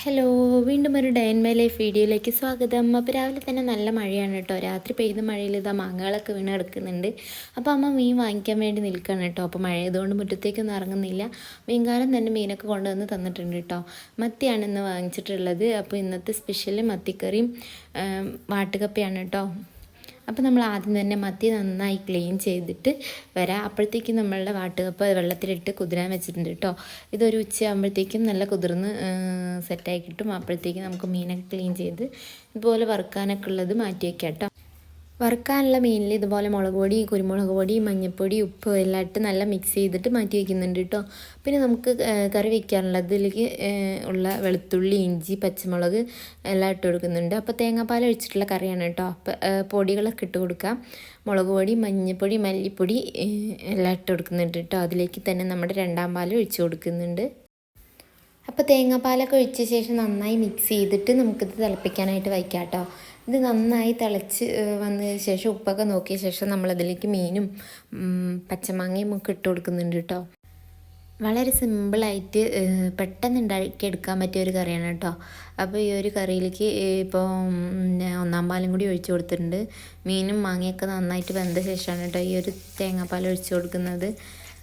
Hello വീണ്ടും ഒരു day life വീഡിയോയിലേക്ക് സ്വാഗതം. അപ്പോൾ രാവിലെ തന്നെ നല്ല മഴയാണ് കേട്ടോ. രാത്രി പെയ്ത മഴയിൽ ഇതാ മാങ്ങകളൊക്കെ വീണ് കിടക്കുന്നുണ്ട്. അപ്പോൾ അമ്മ മീൻ വാങ്ങിക്കാൻ വേണ്ടി നിൽക്കുകയാണ് കേട്ടോ. അപ്പോൾ മഴയതുകൊണ്ട് മുറ്റത്തേക്കൊന്നും ഇറങ്ങുന്നില്ല. മീൻകാരൻ തന്നെ മീനൊക്കെ കൊണ്ടുവന്ന് തന്നിട്ടുണ്ട് കേട്ടോ. മത്തിയാണ് ഇന്ന് വാങ്ങിച്ചിട്ടുള്ളത്. അപ്പോൾ ഇന്നത്തെ സ്പെഷ്യൽ മത്തിക്കറിയും വാട്ടുകപ്പയാണ് കേട്ടോ. അപ്പോൾ നമ്മൾ ആദ്യം തന്നെ മത്തി നന്നായി ക്ലീൻ ചെയ്തിട്ട് വരാം. അപ്പോഴത്തേക്കും നമ്മളുടെ വാട്ടുകപ്പ് വെള്ളത്തിലിട്ട് കുതിരാൻ വെച്ചിട്ടുണ്ട് കേട്ടോ ഇതൊരു ഉച്ചയാകുമ്പോഴത്തേക്കും നല്ല കുതിർന്ന് സെറ്റായി കിട്ടും. അപ്പോഴത്തേക്കും നമുക്ക് മീനൊക്കെ ക്ലീൻ ചെയ്ത് ഇതുപോലെ വറുക്കാനൊക്കെ ഉള്ളത് മാറ്റി വയ്ക്കാം കേട്ടോ വറുക്കാനുള്ള മീനിൽ ഇതുപോലെ മുളക് പൊടി കുരുമുളക് പൊടി മഞ്ഞൾപ്പൊടി ഉപ്പ് എല്ലാം ഇട്ട് നല്ല മിക്സ് ചെയ്തിട്ട് മാറ്റി വയ്ക്കുന്നുണ്ട് കേട്ടോ പിന്നെ നമുക്ക് കറി വയ്ക്കാനുള്ളതിലേക്ക് ഏഹ്, ഉള്ള വെളുത്തുള്ളി ഇഞ്ചി പച്ചമുളക് എല്ലാം ഇട്ട് കൊടുക്കുന്നുണ്ട്. അപ്പോൾ തേങ്ങാപ്പാൽ ഒഴിച്ചിട്ടുള്ള കറിയാണ് കേട്ടോ അപ്പോൾ പൊടികളൊക്കെ ഇട്ട് കൊടുക്കാം. മുളക് പൊടി മഞ്ഞൾപ്പൊടി മല്ലിപ്പൊടി എല്ലാം ഇട്ട് കൊടുക്കുന്നുണ്ട് കേട്ടോ അതിലേക്ക് തന്നെ നമ്മുടെ രണ്ടാം പാൽ ഒഴിച്ച് കൊടുക്കുന്നുണ്ട്. അപ്പോൾ തേങ്ങാപ്പാലൊക്കെ ഒഴിച്ച ശേഷം നന്നായി മിക്സ് ചെയ്തിട്ട് നമുക്കിത് തിളപ്പിക്കാനായിട്ട് വയ്ക്കാം കേട്ടോ ഇത് നന്നായി തിളച്ച് വന്നതിന് ശേഷം ഉപ്പൊക്കെ നോക്കിയ ശേഷം നമ്മളതിലേക്ക് മീനും പച്ചമാങ്ങയും ഒക്കെ ഇട്ട് കൊടുക്കുന്നുണ്ട് കേട്ടോ വളരെ സിമ്പിളായിട്ട് പെട്ടെന്ന് ഉണ്ടാക്കിയെടുക്കാൻ പറ്റിയ ഒരു കറിയാണ് കേട്ടോ അപ്പോൾ ഈ ഒരു കറിയിലേക്ക് ഇപ്പോൾ ഒന്നാം പാലും കൂടി ഒഴിച്ചു കൊടുത്തിട്ടുണ്ട്. മീനും മാങ്ങയൊക്കെ നന്നായിട്ട് വെന്ത ശേഷമാണ് കേട്ടോ ഈ ഒരു തേങ്ങാപ്പാൽ ഒഴിച്ചു കൊടുക്കുന്നത്.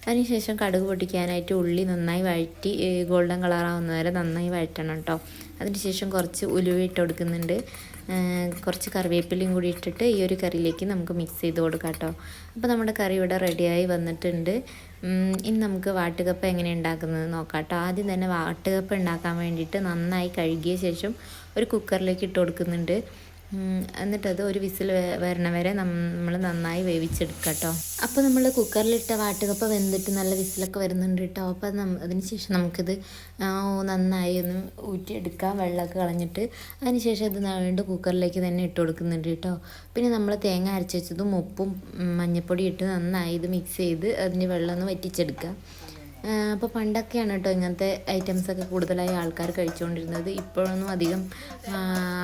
അതിനുശേഷം കടുക് പൊട്ടിക്കാനായിട്ട് ഉള്ളി നന്നായി വഴറ്റി ഗോൾഡൻ കളറാവുന്ന വരെ നന്നായി വഴറ്റണം കേട്ടോ അതിനുശേഷം കുറച്ച് ഉലുവ ഇട്ട് കൊടുക്കുന്നുണ്ട്. കുറച്ച് കറിവേപ്പിലയും കൂടി ഇട്ടിട്ട് ഈ ഒരു കറിയിലേക്ക് നമുക്ക് മിക്സ് ചെയ്ത് കൊടുക്കാം കേട്ടോ. അപ്പോൾ നമ്മുടെ കറി ഇവിടെ റെഡിയായി വന്നിട്ടുണ്ട്. ഇനി നമുക്ക് വാട്ടുകപ്പ എങ്ങനെ ഉണ്ടാക്കുന്നത് നോക്കാം കേട്ടോ. ആദ്യം തന്നെ വാട്ടുകപ്പ ഉണ്ടാക്കാൻ വേണ്ടിയിട്ട് നന്നായി കഴുകിയ ശേഷം ഒരു കുക്കറിലേക്ക് ഇട്ട് കൊടുക്കുന്നുണ്ട്. എന്നിട്ടത് ഒരു വിസിൽ വരണ വരെ നമ്മൾ നന്നായി വേവിച്ചെടുക്കുക കേട്ടോ അപ്പോൾ നമ്മൾ കുക്കറിലിട്ട വാട്ടുകപ്പ വെന്തിട്ട് നല്ല വിസിലൊക്കെ വരുന്നുണ്ട് കേട്ടോ അപ്പോൾ അത് അതിന് ശേഷം നമുക്കിത് നന്നായി ഒന്ന് ഊറ്റിയെടുക്കാം. വെള്ളമൊക്കെ കളഞ്ഞിട്ട് അതിന് ശേഷം ഇത് വീണ്ടും കുക്കറിലേക്ക് തന്നെ ഇട്ട് കൊടുക്കുന്നുണ്ട് കേട്ടോ പിന്നെ നമ്മൾ തേങ്ങ അരച്ച് വെച്ചതും ഉപ്പും മഞ്ഞൾപ്പൊടി ഇട്ട് നന്നായി ഇത് മിക്സ് ചെയ്ത് അതിന് വെള്ളം ഒന്ന് വറ്റിച്ചെടുക്കുക അപ്പോൾ പണ്ടൊക്കെയാണ് കേട്ടോ ഇങ്ങനത്തെ ഐറ്റംസ് ഒക്കെ കൂടുതലായി ആൾക്കാർ കഴിച്ചുകൊണ്ടിരുന്നത് ഇപ്പോഴൊന്നും അധികം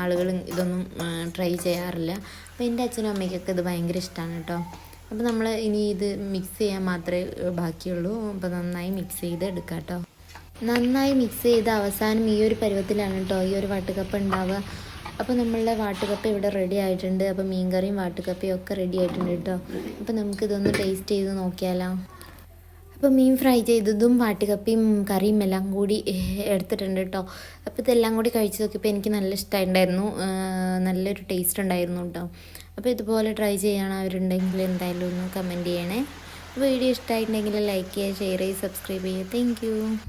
ആളുകൾ ഇതൊന്നും ട്രൈ ചെയ്യാറില്ല. അപ്പോൾ എന്റെ അച്ഛനും അമ്മയ്ക്കൊക്കെ ഇത് ഭയങ്കര ഇഷ്ടമാണ് കേട്ടോ. അപ്പോൾ നമ്മൾ ഇനി ഇത് മിക്സ് ചെയ്യാൻ മാത്രമേ ബാക്കിയുള്ളൂ. അപ്പോൾ നന്നായി മിക്സ് ചെയ്ത് എടുക്കാം കേട്ടോ. നന്നായി മിക്സ് ചെയ്ത് അവസാനം ഈ ഒരു പരുവത്തിലാണ് കേട്ടോ ഈ ഒരു വാട്ടുകപ്പ് ഉണ്ടാവുക. അപ്പോൾ നമ്മളുടെ വാട്ടുകപ്പ ഇവിടെ റെഡി ആയിട്ടുണ്ട്. അപ്പോൾ മീൻകറിയും വാട്ടുകപ്പയും ഒക്കെ റെഡി ആയിട്ടുണ്ട് കേട്ടോ. അപ്പോൾ നമുക്കിതൊന്ന് ടേസ്റ്റ് ചെയ്ത് നോക്കിയാലോ. അപ്പോൾ മീൻ ഫ്രൈ ചെയ്തതും വാട്ടുകപ്പിയും കറിയും എല്ലാം കൂടി എടുത്തിട്ടുണ്ട് കേട്ടോ അപ്പോൾ ഇതെല്ലാം കൂടി കഴിച്ച് നോക്കിയപ്പോൾ എനിക്ക് നല്ല ഇഷ്ടമായിട്ടുണ്ടായിരുന്നു നല്ലൊരു ടേസ്റ്റ് ഉണ്ടായിരുന്നു കേട്ടോ അപ്പോൾ ഇതുപോലെ ട്രൈ ചെയ്യാണവരുണ്ടെങ്കിൽ എന്തായാലും ഒന്ന് കമന്റ് ചെയ്യണേ. വീഡിയോ ഇഷ്ടമായിട്ടുണ്ടെങ്കിൽ ലൈക്ക് ചെയ്യുക ഷെയർ ചെയ്യുക സബ്സ്ക്രൈബ് ചെയ്യുക. താങ്ക്